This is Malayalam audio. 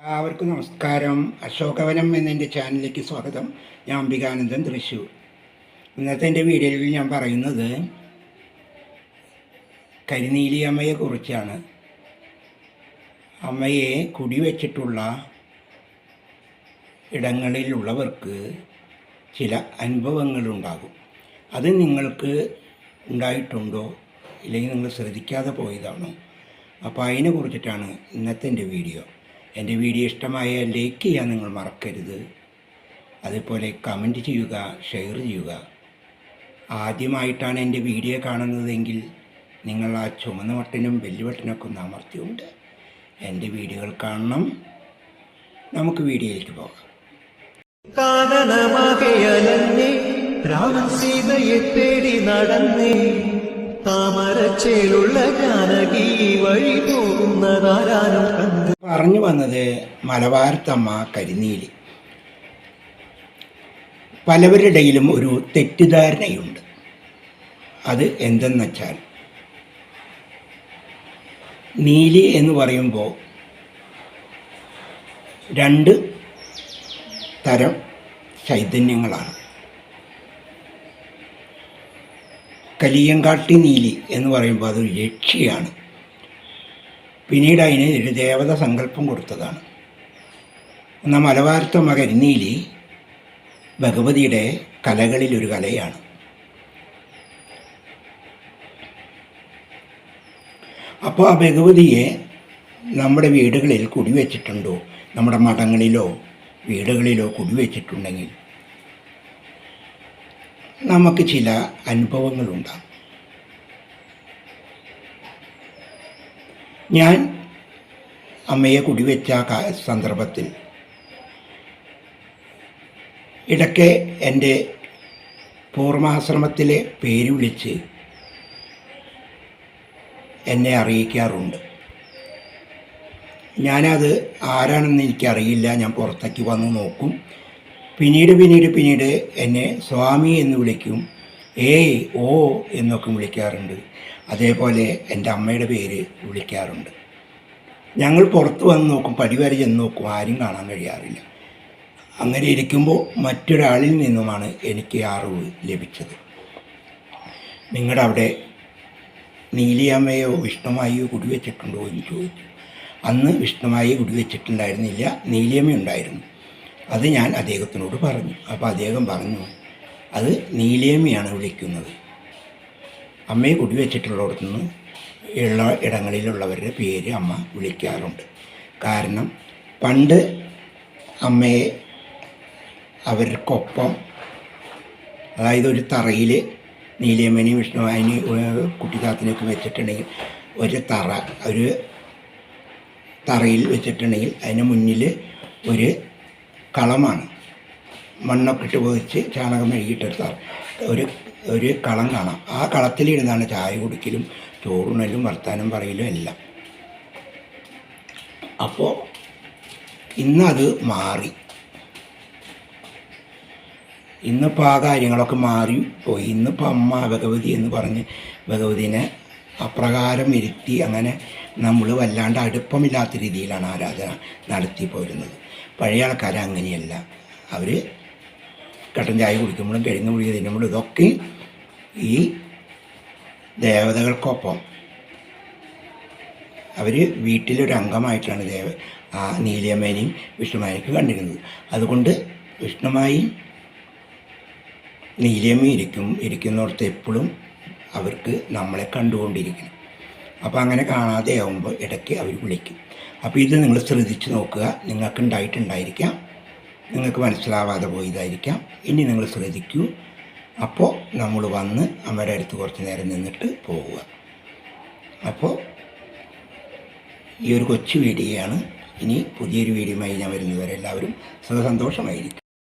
എല്ലാവർക്കും നമസ്കാരം. അശോകവനം എന്നെന്റെ ചാനലിലേക്ക് സ്വാഗതം. ഞാൻ അംബികാനന്ദൻ തൃശ്ശൂർ. ഇന്നത്തെ എന്റെ വീഡിയോയിൽ ഞാൻ പറയുന്നത് കരിനീലി അമ്മയെ കുറിച്ചാണ്. അമ്മയെ കുടിവെച്ചിട്ടുള്ള ഇടങ്ങളിലുള്ളവർക്ക് ചില അനുഭവങ്ങളുണ്ടാകും. അത് നിങ്ങൾക്ക് ഉണ്ടായിട്ടുണ്ടോ? ഇല്ലെങ്കിൽ നിങ്ങൾ ശ്രദ്ധിക്കാതെ പോയതാണോ? അപ്പോൾ അതിനെ കുറിച്ചിട്ടാണ് ഇന്നത്തെ എന്റെ വീഡിയോ. എന്റെ വീഡിയോ ഇഷ്ടമായാൽ ലൈക്ക് ചെയ്യാൻ നിങ്ങൾ മറക്കരുത്. അതുപോലെ കമന്റ് ചെയ്യുക ഷെയർ ചെയ്യുക. ആദ്യമായിട്ടാണ് എന്റെ വീഡിയോ കാണുന്നതെങ്കിൽ നിങ്ങൾ ആ ചുമന്ന ബട്ടനും വെല്ലു ബട്ടനൊക്കെ ഒന്ന് അമർത്തിയുണ്ട് എന്റെ വീഡിയോകൾ കാണണം. നമുക്ക് വീഡിയോയിലേക്ക് പോകാം. കാനനമകയലഞ്ഞേ രാമൻ സീതയെ തേടി നടന്നേ. വഴി പറഞ്ഞു വന്നത് മലബാർത്തമ്മ കരിനീലി. പലവരുടെയിലും ഒരു തെറ്റിദ്ധാരണയുണ്ട്. അത് എന്തെന്ന് വെച്ചാൽ നീലി എന്ന് പറയുമ്പോൾ രണ്ട് തരം ചൈതന്യങ്ങളാണ്. കലിയങ്കാട്ടി നീലി എന്ന് പറയുമ്പോൾ അതൊരു യക്ഷിയാണ്. പിന്നീട് അതിന് ഒരു ദേവത സങ്കല്പം കൊടുത്തതാണ്. എന്നാൽ മലബാരത്തെ നീലി ഭഗവതിയുടെ കലകളിലൊരു കലയാണ്. അപ്പോൾ ആ ഭഗവതിയെ നമ്മുടെ വീടുകളിൽ കുടിവെച്ചിട്ടുണ്ടോ? നമ്മുടെ മഠങ്ങളിലോ വീടുകളിലോ കുടിവെച്ചിട്ടുണ്ടെങ്കിൽ നമുക്ക് ചില അനുഭവങ്ങളുണ്ടാകും. ഞാൻ അമ്മയെ കുടിവെച്ച സന്ദർഭത്തിൽ ഇടയ്ക്ക് എന്റെ പൂർവാശ്രമത്തിലെ പേര് വിളിച്ച് എന്നെ അറിയിക്കാറുണ്ട്. ഞാനത് ആരാണെന്ന് എനിക്കറിയില്ല. ഞാൻ പുറത്തേക്ക് വന്ന് നോക്കും. പിന്നീട് പിന്നീട് പിന്നീട് എന്നെ സ്വാമി എന്ന് വിളിക്കും. ഏയ് ഓ എന്നൊക്കെ വിളിക്കാറുണ്ട്. അതേപോലെ എന്റെ അമ്മയുടെ പേര് വിളിക്കാറുണ്ട്. ഞങ്ങൾ പുറത്ത് വന്ന് നോക്കും പടി വരെ ചെന്ന് നോക്കും ആരും കാണാൻ കഴിയാറില്ല. അങ്ങനെ ഇരിക്കുമ്പോൾ മറ്റൊരാളിൽ നിന്നുമാണ് എനിക്ക് അറിവ് ലഭിച്ചത്. നിങ്ങളുടെ അവിടെ നീലിയമ്മയോ വിഷ്ണുമായോ കുടിവെച്ചിട്ടുണ്ടോ എന്ന് ചോദിച്ചു. അന്ന് വിഷ്ണുമായി കുടിവെച്ചിട്ടുണ്ടായിരുന്നില്ല നീലിയമ്മ ഉണ്ടായിരുന്നു. അത് ഞാൻ അദ്ദേഹത്തിനോട് പറഞ്ഞു. അപ്പോൾ അദ്ദേഹം പറഞ്ഞു അത് നീലിയമ്മയാണ് വിളിക്കുന്നത്. അമ്മയെ കുടിവെച്ചിട്ടുള്ളിടത്തു നിന്ന് ഉള്ള ഇടങ്ങളിലുള്ളവരുടെ പേര് അമ്മ വിളിക്കാറുണ്ട്. കാരണം പണ്ട് അമ്മയെ അവർക്കൊപ്പം അതായത് ഒരു തറയിൽ നീലിയമ്മനെയും വിഷ്ണുവായനെയും കുട്ടിക്കാത്തിനെയൊക്കെ വെച്ചിട്ടുണ്ടെങ്കിൽ ഒരു തറ ഒരു തറയിൽ വെച്ചിട്ടുണ്ടെങ്കിൽ അതിന് മുന്നിൽ ഒരു കളമാണ്. മണ്ണൊക്കെ ഇട്ട് പോയിച്ച് ചാണകം മെഴുകിയിട്ടെടുത്താൽ ഒരു ഒരു കളം കാണാം. ആ കളത്തിലിരുന്നാണ് ചായ കുടിക്കലും ചോറുണലും വർത്താനം പറയലും എല്ലാം. അപ്പോൾ ഇന്നത് മാറി. ഇന്നിപ്പോൾ ആ കാര്യങ്ങളൊക്കെ മാറി പോയി. ഇന്നിപ്പോൾ അമ്മ ഭഗവതി എന്ന് പറഞ്ഞ് ഭഗവതിനെ അപ്രകാരം ഇരുത്തി അങ്ങനെ നമ്മൾ വല്ലാണ്ട് അടുപ്പമില്ലാത്ത രീതിയിലാണ് ആരാധന നടത്തി പോരുന്നത് പഴയ ആൾക്കാർ അങ്ങനെയല്ല. അവർ കട്ടൻ ചായ കുടിക്കുമ്പോഴും കിഴങ്ങ് കുഴി തിന്നുമ്പോഴും ഇതൊക്കെ ഈ ദേവതകൾക്കൊപ്പം. അവർ വീട്ടിലൊരു അംഗമായിട്ടാണ് ദേവ ആ നീലിയമ്മേനെയും വിഷ്ണുമായിക്ക് കണ്ടിരുന്നത്. അതുകൊണ്ട് വിഷ്ണുമായി നീലിയമ്മ ഇരിക്കും ഇരിക്കുന്നിടത്ത് എപ്പോഴും അവർക്ക് നമ്മളെ കണ്ടുകൊണ്ടിരിക്കണം അപ്പോൾ അങ്ങനെ കാണാതെ ആകുമ്പോൾ ഇടയ്ക്ക് അവർ വിളിക്കും. അപ്പോൾ ഇത് നിങ്ങൾ ശ്രദ്ധിച്ച് നോക്കുക. നിങ്ങൾക്ക് ഉണ്ടായിട്ടുണ്ടായിരിക്കാം നിങ്ങൾക്ക് മനസ്സിലാവാതെ പോയതായിരിക്കാം. ഇനി നിങ്ങൾ ശ്രദ്ധിക്കൂ. അപ്പോൾ നമ്മൾ വന്ന് അമ്മയുടെ അടുത്ത് കുറച്ച് നേരം നിന്നിട്ട് പോവുക. അപ്പോൾ ഈ ഒരു കൊച്ചു വീഡിയോയാണ്. ഇനി പുതിയൊരു വീഡിയോയുമായി ഞാൻ വരുന്നവരെ എല്ലാവരും സുഖസന്തോഷമായിരിക്കും